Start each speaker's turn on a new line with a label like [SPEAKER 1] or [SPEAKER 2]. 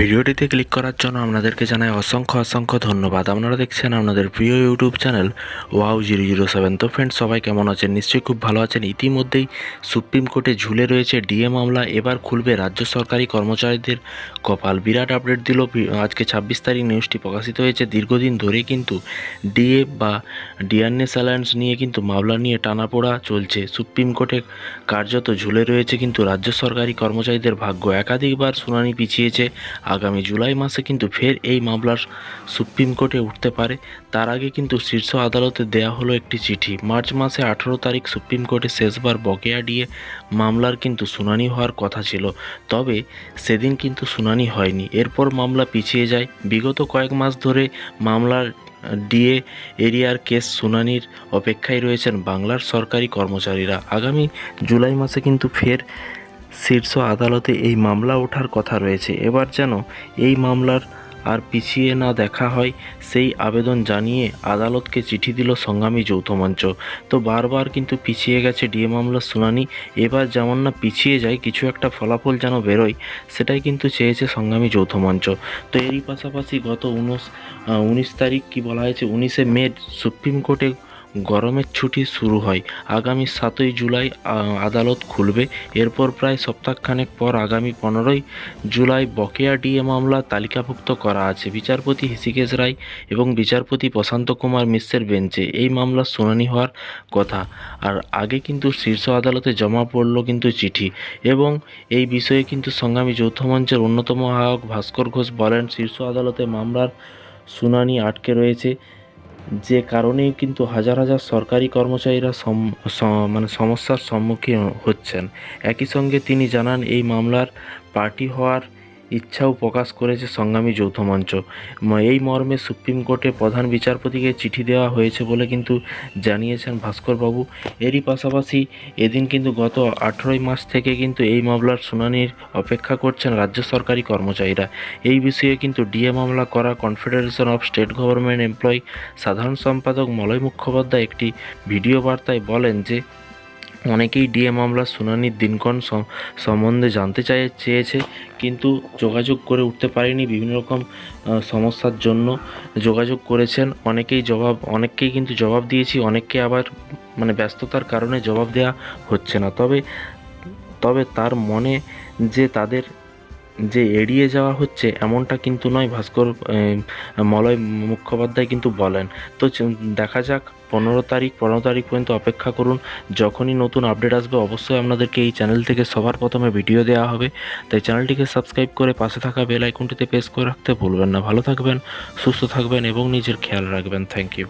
[SPEAKER 1] ভিডিওটিতে ক্লিক করার জন্য আপনাদেরকে জানাই অসংখ্য অসংখ্য ধন্যবাদ। আপনারা দেখছেন আপনাদের প্রিয় YouTube channel wow zero zero seven. তো ফ্রেন্ডস সবাই কেমন আছেন? নিশ্চয়ই খুব ভালো আছেন। ইতিমধ্যেই সুপ্রিম কোর্টে ঝুলে রয়েছে ডিএ মামলা। এবার খুলবে রাজ্য সরকারি কর্মচারীদের কপাল। বিরাট আপডেট দিল আজকে ছাব্বিশ তারিখ নিউজটি প্রকাশিত হয়েছে। দীর্ঘদিন ধরে কিন্তু ডিএ বা ডিআরএস অ্যালায়েন্স নিয়ে কিন্তু মামলা নিয়ে টানাপোড়া চলছে। সুপ্রিম কোর্টে কার্যত ঝুলে রয়েছে কিন্তু রাজ্য সরকারি কর্মচারীদের ভাগ্য। একাধিকবার শুনানি পিছিয়েছে আগামী জুলাই মাসে কিন্তু ফের এই মামলার সুপ্রিম কোর্টে উঠতে পারে। তার আগে কিন্তু শীর্ষ আদালতে দেয়া হলো একটি চিঠি। মার্চ মাসে আঠেরো তারিখ সুপ্রিম কোর্টে শেষবার বকেয়া দিয়ে মামলার কিন্তু শুনানি হওয়ার কথা ছিল। তবে সেদিন কিন্তু শুনানি হয়নি। এরপর মামলা পিছিয়ে যায়। বিগত কয়েক মাস ধরে মামলার ডিএ এরিয়ার কেস শুনানির অপেক্ষায় রয়েছেন বাংলার সরকারি কর্মচারীরা। আগামী জুলাই মাসে কিন্তু ফের শীর্ষ আদালতে এই মামলা ওঠার কথা রয়েছে। এবার যেন এই মামলার আর পিছিয়ে না দেখা হয়, সেই আবেদন জানিয়ে আদালতকে চিঠি দিল সংগ্রামী যৌথ মঞ্চ। তো বারবার কিন্তু পিছিয়ে গেছে ডিএ মামলার শুনানি। এবার যেমন না পিছিয়ে যায়, কিছু একটা ফলাফল যেন বেরোয়, সেটাই কিন্তু চেয়েছে সংগ্রামী যৌথ মঞ্চ। তো এরই পাশাপাশি গত উনিশ উনিশ তারিখ কি বলা হয়েছে, উনিশে মে সুপ্রিম কোর্টে গরমের ছুটি শুরু হয়। আগামী সাতই জুলাই আদালত খুলবে। এরপর প্রায় সপ্তাহখানেক পর আগামী পনেরোই জুলাই বকেয়া ডিএ মামলা তালিকাভুক্ত করা আছে। বিচারপতি হৃষিকেশ রায় এবং বিচারপতি প্রশান্ত কুমার মিশ্রের বেঞ্চে এই মামলার শুনানি হওয়ার কথা। আর আগে কিন্তু শীর্ষ আদালতে জমা পড়ল কিন্তু চিঠি এবং এই বিষয়ে কিন্তু সংগ্রামী যৌথ মঞ্চের অন্যতম আহ্বায়ক ভাস্কর ঘোষ বলেন, শীর্ষ আদালতে মামলার শুনানি আটকে রয়েছে। যে কারণেই কিন্তু হাজার হাজার সরকারি কর্মচারীরা মানে সমস্যার সম্মুখীন হচ্ছেন। একই সঙ্গে তিনি জানান, এই মামলার পার্টি হওয়ার ইচ্ছাও প্রকাশ করেছে সংগ্রামী যৌথ মঞ্চ। এই মর্মে সুপ্রিম কোর্টে প্রধান বিচারপতিকে চিঠি দেওয়া হয়েছে বলে কিন্তু জানিয়েছেন ভাস্করবাবু। এরই পাশাপাশি এদিন কিন্তু গত আঠেরোই মাস থেকে কিন্তু এই মামলার শুনানির অপেক্ষা করছেন রাজ্য সরকারি কর্মচারীরা। এই বিষয়ে কিন্তু ডিএ মামলা করা confederation of state government employee সাধারণ সম্পাদক মলয় মুখোপাধ্যায় একটি ভিডিও বার্তায় বলেন যে অনেকেই ডিএ মামলার শুনানির দিনক্ষণ সম্বন্ধে জানতে চাই, চেয়েছে, কিন্তু যোগাযোগ করে উঠতে পারেনি। বিভিন্ন রকম সমস্যার জন্য যোগাযোগ করেছেন। অনেকেই জবাব, অনেককেই কিন্তু জবাব দিয়েছি, অনেককে আবার মানে ব্যস্ততার কারণে জবাব দেওয়া হচ্ছে না। তবে তবে তার মনে যে তাদের যে এড়িয়ে যাওয়া হচ্ছে এমনটা কিন্তু নয়, ভাস্কর মলয় মুখোপাধ্যায় কিন্তু বলেন। তো দেখা যাক, পনেরো তারিখ পনেরো তারিখ পর্যন্ত অপেক্ষা করুন। যখনই নতুন আপডেট আসবে, অবশ্যই আপনাদেরকে এই চ্যানেল থেকে সবার প্রথমে ভিডিও দেওয়া হবে। তাই চ্যানেলটিকে সাবস্ক্রাইব করে পাশে থাকা বেল আইকনটিতে প্রেস করে রাখতে ভুলবেন না। ভালো থাকবেন, সুস্থ থাকবেন এবং নিজের খেয়াল রাখবেন। Thank you.